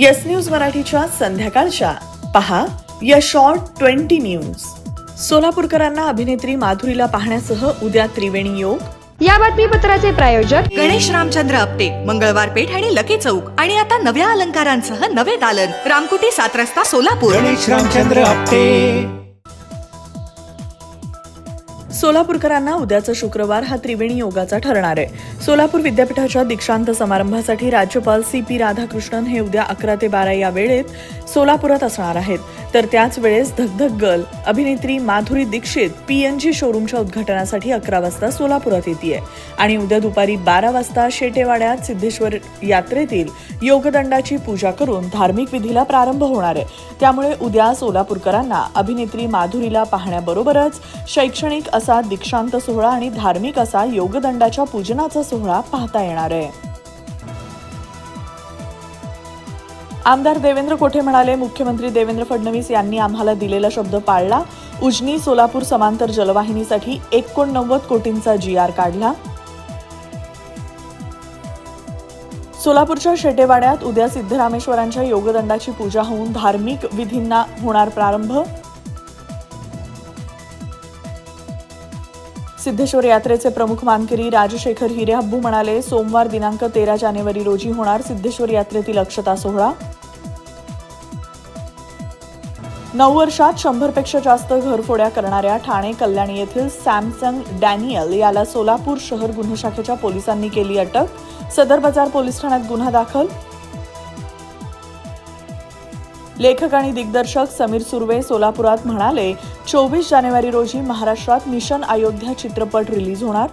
Yes news मराठीच्या संध्याकाळच्या. पहा या शॉर्ट ट्वेंटी न्यूज सोलापूरकरांना अभिनेत्री माधुरीला पाहण्यासह उद्या त्रिवेणी योग. या बातमीपत्राचे प्रायोजक गणेश रामचंद्र आपटे मंगळवार पेठ आणि लकी चौक. आणि आता नव्या अलंकारांसह नवे दालन. रामकुटी सात रस्ता सोलापूर. गणेश रामचंद्र आपटे. सोलापूरकरांना उद्याचा शुक्रवार हा त्रिवेणी योगाचा ठरणार आहे. सोलापूर विद्यापीठाच्या दीक्षांत समारंभासाठी राज्यपाल सी पी राधाकृष्णन हे उद्या अकरा ते बारा या वेळेत सोलापुरात असणार आहेत. तर त्याच वेळेस धगधग गर्ल अभिनेत्री माधुरी दीक्षित पीएनजी शोरूमच्या उद्घाटनासाठी अकरा वाजता सोलापुरात येते आणि उद्या दुपारी बारा वाजता शेटेवाड्यात सिद्धेश्वर यात्रेतील योगदंडाची पूजा करून धार्मिक विधीला प्रारंभ होणार आहे. त्यामुळे उद्या सोलापूरकरांना अभिनेत्री माधुरीला पाहण्याबरोबरच शैक्षणिक असं दीक्षांत सोहळा आणि धार्मिक असा योगदंडाच्या पूजनाचा सोहळा पाहता येणार आहे. आमदार देवेंद्र कोठे म्हणाले मुख्यमंत्री देवेंद्र फडणवीस यांनी आम्हाला दिलेला शब्द पाळला. उजनी सोलापूर समांतर जलवाहिनीसाठी एकोणनव्वद कोटींचा जी आर काढला. सोलापूरच्या शेटेवाड्यात उद्या सिद्धरामेश्वरांच्या योगदंडाची पूजा होऊन धार्मिक विधींना होणार प्रारंभ. सिद्धेश्वर यात्रेचे प्रमुख मानकरी राजशेखर हिरेहब्बू म्हणाले सोमवार दिनांक तेरा जानेवारी रोजी होणार सिद्धेश्वर यात्रेतील अक्षता सोहळा. नऊ वर्षात शंभरपेक्षा जास्त घरफोड्या करणाऱ्या ठाणे कल्याणी येथील सॅमसंग डॅनियल याला सोलापूर शहर गुन्हे शाखेच्या पोलिसांनी केली अटक. सदर बाजार पोलीस ठाण्यात गुन्हा दाखल. लेखक दिग्दर्शक समीर सुर्वे सोलापुरात म्हणाले, चोवीस जानेवारी रोजी महाराष्ट्रात मिशन अयोध्या चित्रपट रिलीज़ होणार.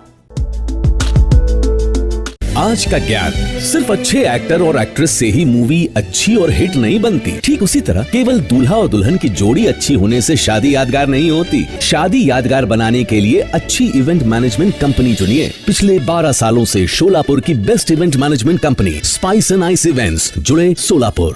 आज का ज्ञान? सिर्फ़ अच्छे एक्टर और एक्ट्रेस से ही मूवी अच्छी और हिट नहीं बनती। ठीक उसी तरह केवल दूल्हा और दुल्हन की जोड़ी अच्छी होने से शादी यादगार नहीं होती। शादी यादगार बनाने के लिए अच्छी इवेंट मैनेजमेंट कंपनी चुनिए। पिछले 12 सालों से शोलापुर की best event management company spice and ice events जुड़े सोलापुर।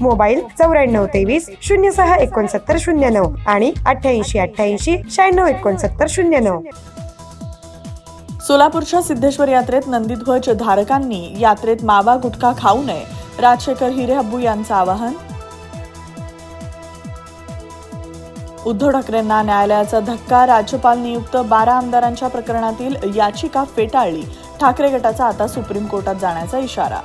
मोबाईल चौऱ्याण्णव तेवीस शून्य सहा एकोणसत्तर शून्य नऊ आणि अठ्ठ्याऐंशी अठ्ठ्याऐंशी शहाण्णव एकोणसत्तर शून्य नऊ. सोलापूरच्या सिद्धेश्वर यात्रेत नंदीध्वज धारकांनी यात्रेत मावा गुटखा खाऊ नये. राजशेखर हिरे हिरेहब्बू यांचं आवाहन. उद्धव ठाकरेंना न्यायालयाचा धक्का राज्यपाल नियुक्त बारा आमदारांच्या प्रकरणातील याचिका फेटाळली. ठाकरे गटाचा आता सुप्रीम कोर्टात जाण्याचा इशारा.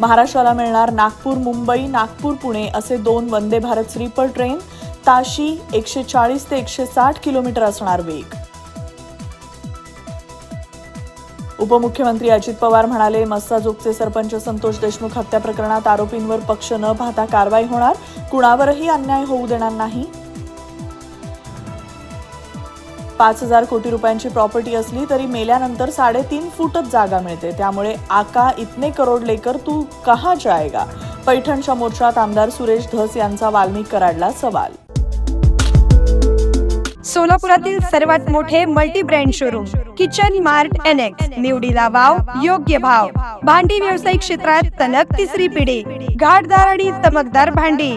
महाराष्ट्राला मिळणार नागपूर मुंबई नागपूर पुणे असे दोन वंदे भारत स्लीपर ट्रेन. ताशी एकशे चाळीस ते एकशे साठ किलोमीटर असणार वेग. उपमुख्यमंत्री अजित पवार म्हणाले मस्साजोगचे सरपंच संतोष देशमुख हत्या प्रकरणात आरोपींवर पक्ष न पाहता कारवाई होणार. कुणावरही अन्याय होऊ देणार नाही. पाच हजार कोटी रुपयांची प्रॉपर्टी असली तरी मेल्यानंतर साडेतीन फुटच जागा मिळते. त्यामुळे आका इतने करोड लेकर तू कहा जायगा पैठणच्या मोर्चात आमदार सुरेश धस यांचा वाल्मिक कराडला सवाल. सोलापुरातील सर्वात मोठे multi brand showroom kitchen mart annex निवडीला वाव योग्य भाव. भांडी व्यावसायिक क्षेत्रात तलग तिसरी पिढी. घाटदार आणि चमकदार भांडी.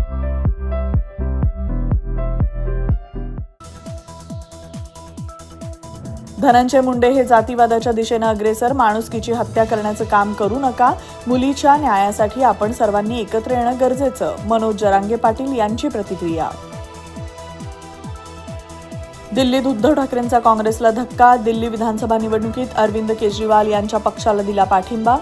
धनंजय मुंडे हे जातीवादाच्या दिशेनं अग्रेसर माणुसकीची हत्या करण्याचं काम करू नका. मुलीच्या न्यायासाठी आपण सर्वांनी एकत्र येणं गरजेचं मनोज जरांगे पाटील यांची प्रतिक्रिया. दिल्लीत उद्धव ठाकरेंचा काँग्रेसला धक्का दिल्ली विधानसभा निवडणुकीत अरविंद केजरीवाल यांच्या पक्षाला दिला पाठिंबा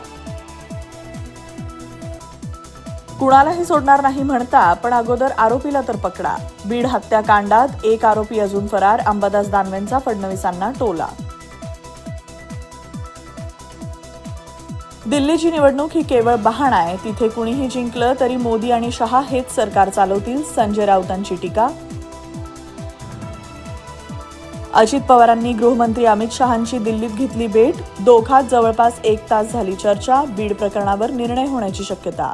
कुणालाही सोडणार नाही म्हणता पण अगोदर आरोपीला तर पकडा. बीड हत्याकांडात एक आरोपी अजून फरार अंबादास दानवेंचा फडणवीसांना टोला. दिल्लीची निवडणूक ही केवळ बहाणा आहे. तिथे कुणीही जिंकलं तरी मोदी आणि शहा हेच सरकार चालवतील संजय राऊतांची टीका. अजित पवारांनी गृहमंत्री अमित शहांची दिल्लीत घेतली भेट. दोघात जवळपास एक तास झाली चर्चा. बीड प्रकरणावर निर्णय होण्याची शक्यता.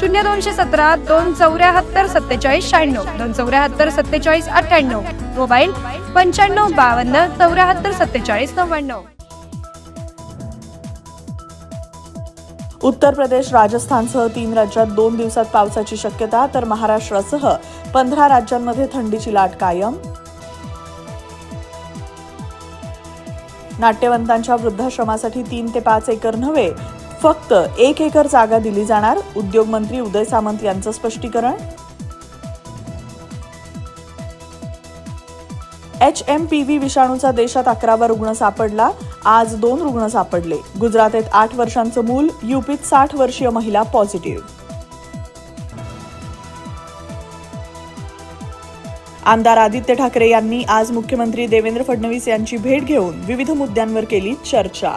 शून्य दोनशे सतरा दोन चौऱ्याहत्तर सत्तेचाळीस शहाण्णव. दोन चौऱ्याहत्तर सत्तेचाळीस अठ्ठ्याण्णव. मोबाईल पंच्याण्णव बावन्न चौऱ्याहत्तर सत्तेचाळीस नव्याण्णव. उत्तर प्रदेश राजस्थानसह तीन राज्यात दोन दिवसात पावसाची शक्यता तर महाराष्ट्रासह पंधरा राज्यांमध्ये थंडीची लाट कायम. नाट्यवंतांच्या वृद्धाश्रमासाठी तीन ते पाच एकर नव्हे फक्त एक एकर जागा दिली जाणार उद्योगमंत्री उदय सामंत यांचं स्पष्टीकरण? एच एम पी व्ही विषाणूचा देशात अकरावा रुग्ण सापडला आज दोन रुग्ण सापडले. गुजरातेत आठ वर्षांचं मूल युपीत साठ वर्षीय महिला पॉझिटिव्ह. आमदार आदित्य ठाकरे यांनी आज मुख्यमंत्री देवेंद्र फडणवीस यांची भेट घेऊन विविध मुद्द्यांवर केली चर्चा.